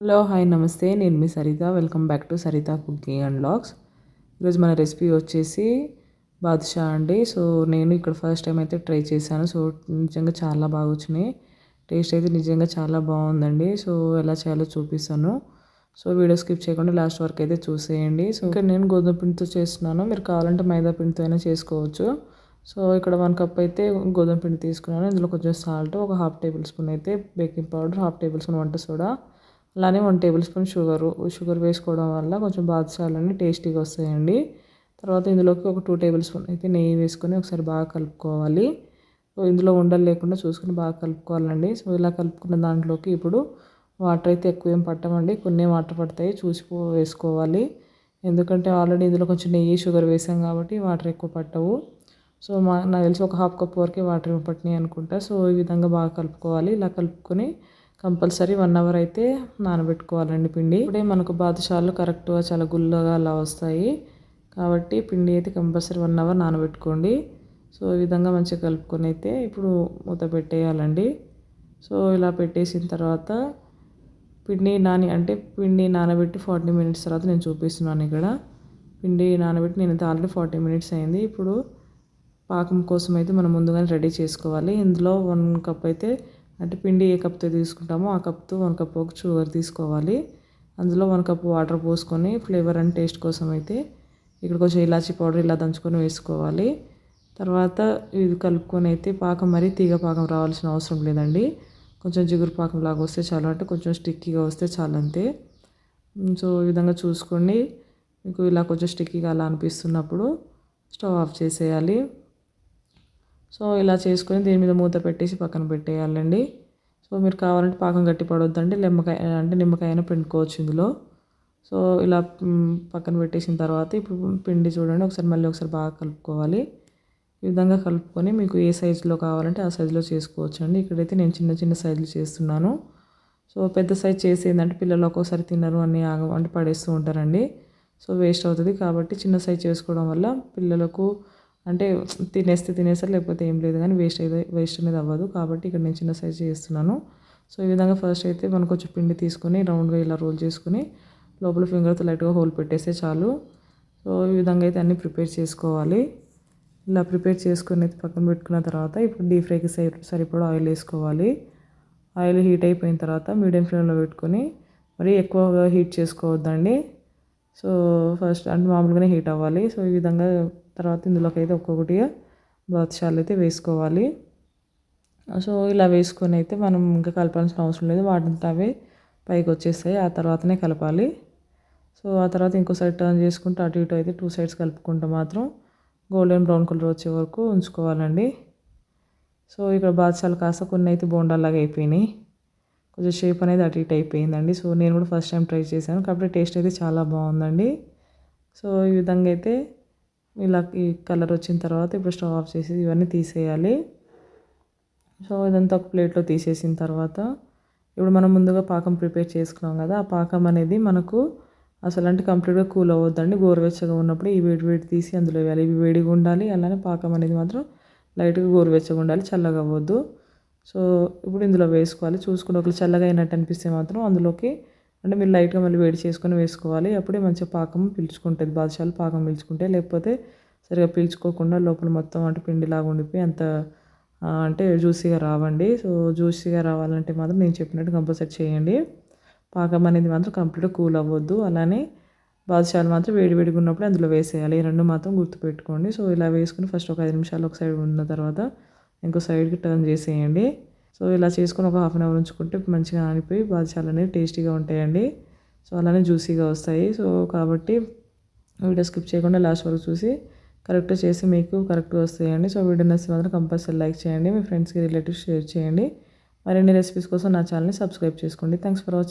Hello hi నమస్తే. నేను మీ Saritha. Welcome back to Saritha cooking and blogs ఈరోజు మన రెసిపీ వచ్చేసి బాదుషా అండి. సో నేను ఇక్కడ ఫస్ట్ టైం అయితే ట్రై చేశాను. సో నిజంగా చాలా బాగా వచ్చినాయి. టేస్ట్ అయితే నిజంగా చాలా బాగుందండి. సో ఎలా చేయాలో చూపిస్తాను. సో వీడియో స్కిప్ చేయకుండా లాస్ట్ వరకు అయితే చూసేయండి. సో ఇక్కడ నేను గోధుమ పిండితో చేస్తున్నాను. మీరు కావాలంటే మైదా పిండితో అయినా చేసుకోవచ్చు. సో ఇక్కడ వన్ కప్ అయితే గోధుమ పిండి తీసుకున్నాను. ఇందులో కొంచెం సాల్ట్ ఒక హాఫ్ టేబుల్ స్పూన్ అయితే baking powder half tablespoon వంట సోడా అలానే one tablespoon sugar. Sugar వేసుకోవడం వల్ల కొంచెం బాదుషాలన్నీ టేస్టీగా వస్తాయండి. తర్వాత ఇందులోకి ఒక టూ టేబుల్ స్పూన్ అయితే నెయ్యి వేసుకొని ఒకసారి బాగా కలుపుకోవాలి. సో ఇందులో ఉండలు లేకుండా చూసుకొని బాగా కలుపుకోవాలండి. సో ఇలా కలుపుకున్న దాంట్లోకి ఇప్పుడు వాటర్ అయితే ఎక్కువ ఏం పట్టమండి. కొన్ని వాటర్ పడతాయి చూసి వేసుకోవాలి. ఎందుకంటే ఆల్రెడీ ఇందులో కొంచెం నెయ్యి షుగర్ వేసాం కాబట్టి వాటర్ ఎక్కువ పట్టవు. సో మా నాకు తెలిసి ఒక హాఫ్ కప్ వరకే వాటర్ పట్టినాయి అనుకుంటా. సో ఈ విధంగా బాగా కలుపుకోవాలి. ఇలా కలుపుకొని కంపల్సరీ వన్ అవర్ అయితే నానబెట్టుకోవాలండి పిండి. ఇప్పుడే మనకు బాదుషాలు కరెక్ట్గా చాలా గుల్లగా అలా వస్తాయి. కాబట్టి పిండి అయితే కంపల్సరీ వన్ అవర్ నానబెట్టుకోండి. సో ఈ విధంగా మంచిగా కలుపుకొని అయితే ఇప్పుడు మూత పెట్టేయాలండి. సో ఇలా పెట్టేసిన తర్వాత పిండి నాని అంటే పిండి నానబెట్టి ఫార్టీ మినిట్స్ తర్వాత నేను చూపిస్తున్నాను ఇక్కడ. పిండి నానబెట్టి నేను ఆల్రెడీ ఫార్టీ మినిట్స్ అయింది. ఇప్పుడు పాకం కోసం అయితే మనం ముందుగానే రెడీ చేసుకోవాలి. ఇందులో వన్ కప్ అయితే అంటే పిండి ఏ కప్తో తీసుకుంటామో ఆ కప్తో వన్ కప్ ఒక షుగర్ తీసుకోవాలి. అందులో వన్ కప్ వాటర్ పోసుకొని ఫ్లేవర్ అండ్ టేస్ట్ కోసం అయితే ఇక్కడ కొంచెం ఇలాచీ పౌడర్ ఇలా దంచుకొని వేసుకోవాలి. తర్వాత ఇది కలుపుకొని అయితే పాకం మరీ తీగ పాకం రావాల్సిన అవసరం లేదండి. కొంచెం జిగురు పాకం లాగా వస్తే చాలు అంటే కొంచెం స్టిక్కీగా వస్తే చాలు అంతే. సో ఈ విధంగా చూసుకోండి మీకు ఇలా కొంచెం స్టిక్కీగా అలా అనిపిస్తున్నప్పుడు స్టవ్ ఆఫ్ చేసేయాలి. సో ఇలా చేసుకొని దీని మీద మూత పెట్టేసి పక్కన పెట్టేయాలండి. సో మీరు కావాలంటే పాకం గట్టి పడొద్దండి. నిమ్మకాయ అంటే నిమ్మకాయ అయినా పిండుకోవచ్చు ఇందులో. సో ఇలా పక్కన పెట్టేసిన తర్వాత ఇప్పుడు పిండి చూడండి. ఒకసారి మళ్ళీ ఒకసారి బాగా కలుపుకోవాలి. ఈ విధంగా కలుపుకొని మీకు ఏ సైజులో కావాలంటే ఆ సైజులో చేసుకోవచ్చు అండి ఇక్కడైతే నేను చిన్న చిన్న సైజులు చేస్తున్నాను. సో పెద్ద సైజ్ చేసేదంటే పిల్లలు ఒక్కోసారి తినరు అని ఆగ అంటే పడేస్తూ ఉంటారండి. సో వేస్ట్ అవుతుంది కాబట్టి చిన్న సైజ్ చేసుకోవడం వల్ల పిల్లలకు అంటే తినేస్తే తినేస్తారు లేకపోతే ఏం లేదు. కానీ వేస్ట్ అయితే వేస్ట్ అనేది అవ్వదు. కాబట్టి ఇక్కడ నేను చిన్న సైజ్ చేస్తున్నాను. సో ఈ విధంగా ఫస్ట్ అయితే మనకు కొంచెం పిండి తీసుకొని రౌండ్గా ఇలా రోల్ చేసుకొని లోపల ఫింగర్తో లైట్గా హోల్ పెట్టేస్తే చాలు. సో ఈ విధంగా అయితే అన్నీ ప్రిపేర్ చేసుకోవాలి. ఇలా ప్రిపేర్ చేసుకొని అయితే పక్కన పెట్టుకున్న తర్వాత ఇప్పుడు డీప్ ఫ్రైకి సరిపడా ఆయిల్ వేసుకోవాలి. ఆయిల్ హీట్ అయిపోయిన తర్వాత మీడియం ఫ్లేమ్లో పెట్టుకొని మరి ఎక్కువగా హీట్ చేసుకోవద్దండి. సో ఫస్ట్ అంటే మామూలుగానే హీట్ అవ్వాలి. సో ఈ విధంగా తర్వాత ఇందులోకి అయితే ఒక్కొక్కటిగా బాదుషాలు అయితే వేసుకోవాలి. సో ఇలా వేసుకొని అయితే మనం ఇంకా కలపాల్సిన అవసరం లేదు. వాటిని అవే పైకి వచ్చేస్తాయి. ఆ తర్వాతనే కలపాలి. సో ఆ తర్వాత ఇంకో సైడ్ టర్న్ చేసుకుంటూ అటు ఇటు అయితే టూ సైడ్స్ కలుపుకుంటూ మాత్రం గోల్డెన్ బ్రౌన్ కలర్ వచ్చే వరకు ఉంచుకోవాలండి. సో ఇక్కడ బాదుషాలు కాస్త కొన్ని అయితే బోండాలాగా అయిపోయినాయి. కొంచెం షేప్ అనేది అటు ఇటు అయిపోయిందండి. సో నేను కూడా ఫస్ట్ టైం ట్రై చేశాను. కాబట్టి టేస్ట్ అయితే చాలా బాగుందండి. సో ఈ విధంగా అయితే ఇలా ఈ కలర్ వచ్చిన తర్వాత ఇప్పుడు స్టవ్ ఆఫ్ చేసి ఇవన్నీ తీసేయాలి. సో ఇదంతా ఒక ప్లేట్లో తీసేసిన తర్వాత ఇప్పుడు మనం ముందుగా పాకం ప్రిపేర్ చేసుకున్నాం కదా ఆ పాకం అనేది మనకు అసలు అంటే కంప్లీట్గా కూల్ అవ్వద్దండి. గోరువెచ్చగా ఉన్నప్పుడు ఈ వేడి వేడి తీసి అందులో వేయాలి. ఇవి వేడిగా ఉండాలి అలానే పాకం అనేది మాత్రం లైట్గా గోరువెచ్చగా ఉండాలి చల్లగా అవ్వద్దు. సో ఇప్పుడు ఇందులో వేసుకోవాలి. చూసుకుంటే ఒకళ్ళు చల్లగా అయినట్టు అనిపిస్తే మాత్రం అందులోకి అంటే మీరు లైట్గా మళ్ళీ వేడి చేసుకొని వేసుకోవాలి. అప్పుడే మంచిగా పాకం పీల్చుకుంటుంది. బాదుషాలు పాకం పీల్చుకుంటే లేకపోతే సరిగా పీల్చుకోకుండా లోపల మొత్తం అంటే పిండిలాగా ఉండిపోయి అంత అంటే జ్యూసీగా రావండి. సో జ్యూసీగా రావాలంటే మాత్రం నేను చెప్పినట్టు కంపల్సరీ చేయండి. పాకం అనేది మాత్రం కంప్లీట్గా కూల్ అవ్వద్దు. అలానే బాదుషాలు మాత్రం వేడి వేడిగా ఉన్నప్పుడు అందులో వేసేయాలి. ఈ రెండు మాత్రం గుర్తుపెట్టుకోండి. సో ఇలా వేసుకుని ఫస్ట్ ఒక ఐదు నిమిషాలు ఒక సైడ్ ఉన్న తర్వాత ఇంకో సైడ్కి టర్న్ చేసేయండి. సో ఇలా చేసుకొని ఒక హాఫ్ అన్ అవర్ ఉంచుకుంటే మంచిగా ఆనిపోయి బాదుషాలు అనేవి టేస్టీగా ఉంటాయండి. సో అలానే జ్యూసీగా వస్తాయి. సో కాబట్టి వీడియో స్కిప్ చేయకుండా లాస్ట్ వరకు చూసి కరెక్ట్ చేసి మీకు కరెక్ట్గా వస్తాయండి. సో వీడియో నచ్చి మాత్రం కంపల్సరీ లైక్ చేయండి. మీ ఫ్రెండ్స్కి రిలేటివ్స్ షేర్ చేయండి. మరిన్ని రెసిపీస్ కోసం నా ఛానల్ని సబ్స్క్రైబ్ చేసుకోండి. Thanks for watching